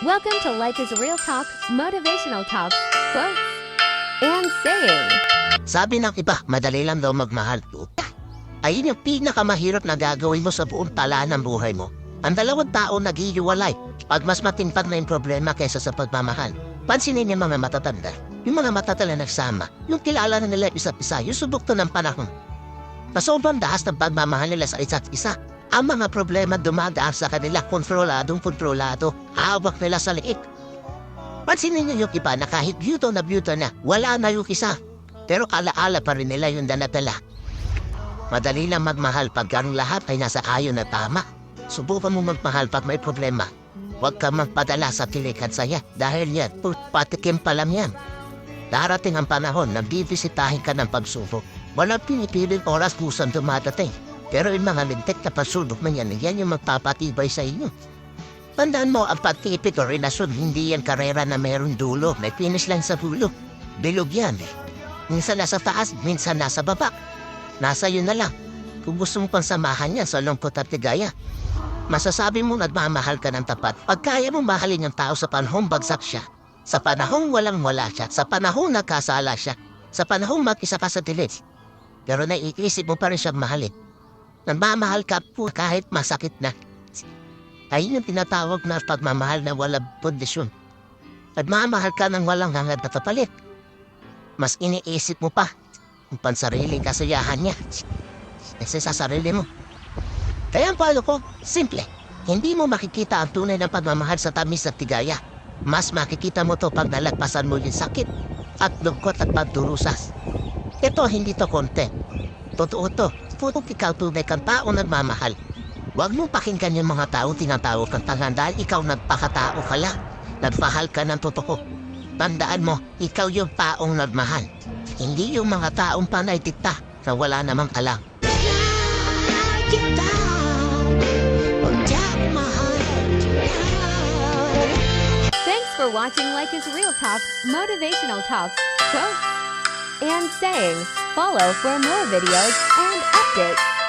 Welcome to Like is Real Talk, motivational talks, quotes, and saying. Sabi ng iba, madali lang daw magmahal. Ayun yung pinakamahirap na gagawin mo sa buong talaan ng buhay mo. Ang dalawang tao nag-iiwalay pag mas matintag na yung problema kaysa sa pagmamahal. Pansinin yung mga matatanda. Yung mga matatanda na nagsama, yung kilala na nila isa't isa, yung subok to ng panahon. Na sobrang dahas ng pagmamahal nila sa isa't isa. Ang mga problema dumadaan sa kanila, kontroladong kontrolado, hawak nila sa liit. Pansinin niyo yung iba na kahit beauty na beauty na, wala na yung isa. Pero alaala pa rin nila yung danatala. Madali lang magmahal pag ang lahat ay nasa ayon na tama. Subukan mo magmahal pag may problema. Huwag ka magpadala sa kilig at saya dahil yan, patikim pa lang yan. Darating ang panahon na bibisitahin ka ng pagsubok. Walang pinipiling oras kusang dumadating. Pero yung mga lintik na pagsubok man yan, yan yung magpapatibay sa inyo. Tandaan mo, ang pag-ibig o relasyon, hindi yan karera na mayroong dulo. May finish lang sa dulo. Bilog yan eh. Minsan nasa taas, minsan nasa baba. Nasa iyo na lang. Kung gusto mo pang samahan niya sa lungkot at ligaya. Masasabi mo nagmamahal ka ng tapat pag kaya mo mahalin yung tao sa panahong bagsak siya. Sa panahong walang wala siya. Sa panahong nagkasala siya. Sa panahong mag-isa ka sa dilim. Pero naiisip mo pa rin siya mahalin. Nagmamahal ka po kahit masakit na. Ayun yung tinatawag na pagmamahal na walang kondisyon. Nagmamahal ka ng walang hangad na kapalit. Mas iniisip mo pa ang pansariling kasiyahan niya. Kasi sa sarili mo. Kaya ang palo ko, simple. Hindi mo makikita ang tunay ng pagmamahal sa tamis at tigaya. Mas makikita mo to pag nalagpasan mo yung sakit at lungkot at pagdurusas. Ito, hindi to content. Totoo to. Puro ikaw tunay kang tao nagmamahal. Huwag mong pakinggan yung mga tao tinatawag kang tangan dahil ikaw nagpakatao ka lang. Nagmahal ka ng totoo. Tandaan mo, ikaw yung taong nagmahal. Hindi yung mga taong panay tita na wala namang alam. Thanks for watching Like is Real Talk, motivational talks, quotes, and saying. Follow for more videos it.